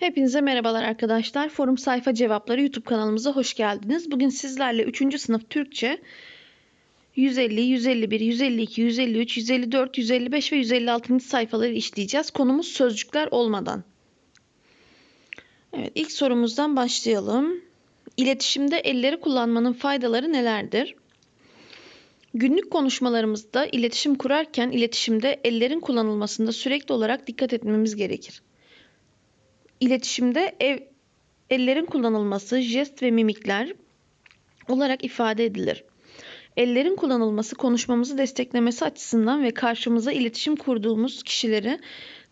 Hepinize merhabalar arkadaşlar. Forum Sayfa Cevapları YouTube kanalımıza hoş geldiniz. Bugün sizlerle 3. sınıf Türkçe 150, 151, 152, 153, 154, 155 ve 156. sayfaları işleyeceğiz. Konumuz sözcükler olmadan. Evet, ilk sorumuzdan başlayalım. İletişimde elleri kullanmanın faydaları nelerdir? Günlük konuşmalarımızda iletişim kurarken iletişimde ellerin kullanılmasında sürekli olarak dikkat etmemiz gerekir. İletişimde ev, ellerin kullanılması, jest ve mimikler olarak ifade edilir. Ellerin kullanılması konuşmamızı desteklemesi açısından ve karşımıza iletişim kurduğumuz kişileri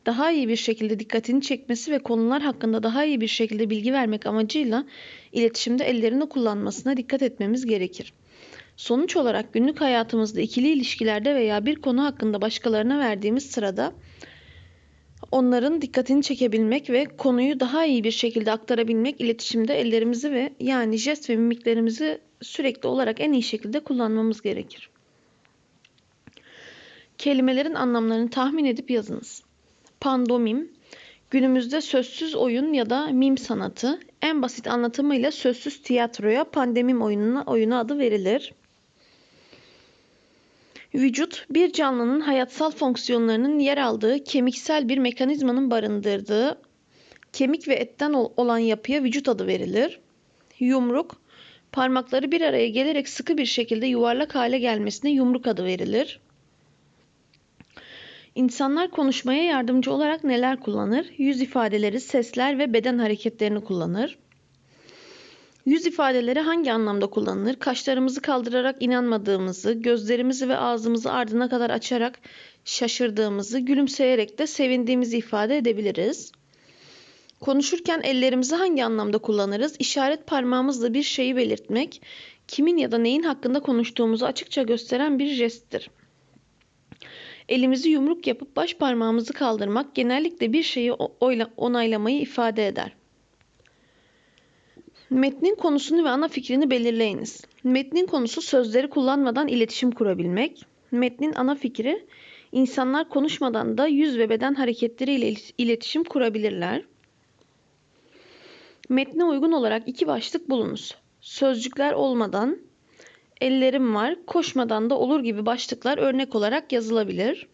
daha iyi bir şekilde dikkatini çekmesi ve konular hakkında daha iyi bir şekilde bilgi vermek amacıyla iletişimde ellerini kullanmasına dikkat etmemiz gerekir. Sonuç olarak günlük hayatımızda ikili ilişkilerde veya bir konu hakkında başkalarına verdiğimiz sırada onların dikkatini çekebilmek ve konuyu daha iyi bir şekilde aktarabilmek iletişimde ellerimizi ve yani jest ve mimiklerimizi sürekli olarak en iyi şekilde kullanmamız gerekir. Kelimelerin anlamlarını tahmin edip yazınız. Pandomim, günümüzde sözsüz oyun ya da mim sanatı, en basit anlatımıyla sözsüz tiyatroya pandemim oyununa oyunu adı verilir. Vücut bir canlının hayatsal fonksiyonlarının yer aldığı kemiksel bir mekanizmanın barındırdığı kemik ve etten olan yapıya vücut adı verilir. Yumruk parmakları bir araya gelerek sıkı bir şekilde yuvarlak hale gelmesine yumruk adı verilir. İnsanlar konuşmaya yardımcı olarak neler kullanır? Yüz ifadeleri, sesler ve beden hareketlerini kullanır. Yüz ifadeleri hangi anlamda kullanılır? Kaşlarımızı kaldırarak inanmadığımızı, gözlerimizi ve ağzımızı ardına kadar açarak şaşırdığımızı, gülümseyerek de sevindiğimizi ifade edebiliriz. Konuşurken ellerimizi hangi anlamda kullanırız? İşaret parmağımızla bir şeyi belirtmek, kimin ya da neyin hakkında konuştuğumuzu açıkça gösteren bir jesttir. Elimizi yumruk yapıp baş parmağımızı kaldırmak genellikle bir şeyi onaylamayı ifade eder. Metnin konusunu ve ana fikrini belirleyiniz. Metnin konusu sözleri kullanmadan iletişim kurabilmek. Metnin ana fikri insanlar konuşmadan da yüz ve beden hareketleriyle iletişim kurabilirler. Metne uygun olarak iki başlık bulunuz. Sözcükler olmadan ellerim var, koşmadan da olur gibi başlıklar örnek olarak yazılabilir.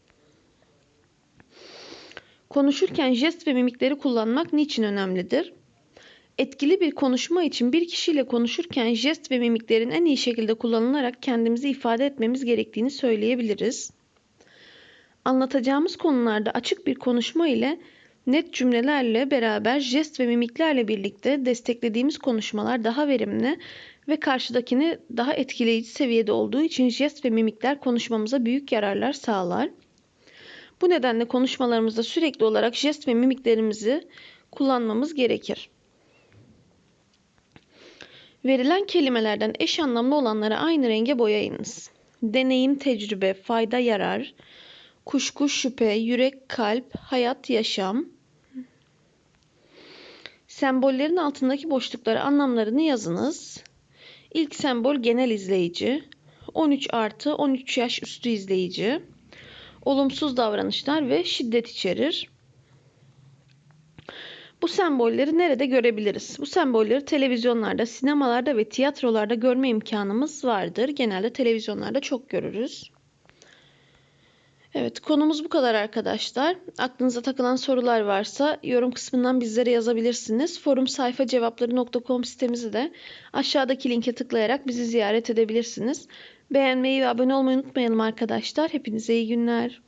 Konuşurken jest ve mimikleri kullanmak niçin önemlidir? Etkili bir konuşma için bir kişiyle konuşurken jest ve mimiklerin en iyi şekilde kullanılarak kendimizi ifade etmemiz gerektiğini söyleyebiliriz. Anlatacağımız konularda açık bir konuşma ile net cümlelerle beraber jest ve mimiklerle birlikte desteklediğimiz konuşmalar daha verimli ve karşıdakini daha etkileyici seviyede olduğu için jest ve mimikler konuşmamıza büyük yararlar sağlar. Bu nedenle konuşmalarımızda sürekli olarak jest ve mimiklerimizi kullanmamız gerekir. Verilen kelimelerden eş anlamlı olanları aynı renge boyayınız. Deneyim, tecrübe, fayda, yarar, kuşku, şüphe, yürek, kalp, hayat, yaşam. Sembollerin altındaki boşluklara anlamlarını yazınız. İlk sembol genel izleyici. 13 artı 13 yaş üstü izleyici. Olumsuz davranışlar ve şiddet içerir. Bu sembolleri nerede görebiliriz? Bu sembolleri televizyonlarda, sinemalarda ve tiyatrolarda görme imkanımız vardır. Genelde televizyonlarda çok görürüz. Evet konumuz bu kadar arkadaşlar. Aklınıza takılan sorular varsa yorum kısmından bizlere yazabilirsiniz. Forum sayfa cevapları.com sitemizi de aşağıdaki linke tıklayarak bizi ziyaret edebilirsiniz. Beğenmeyi ve abone olmayı unutmayalım arkadaşlar. Hepinize iyi günler.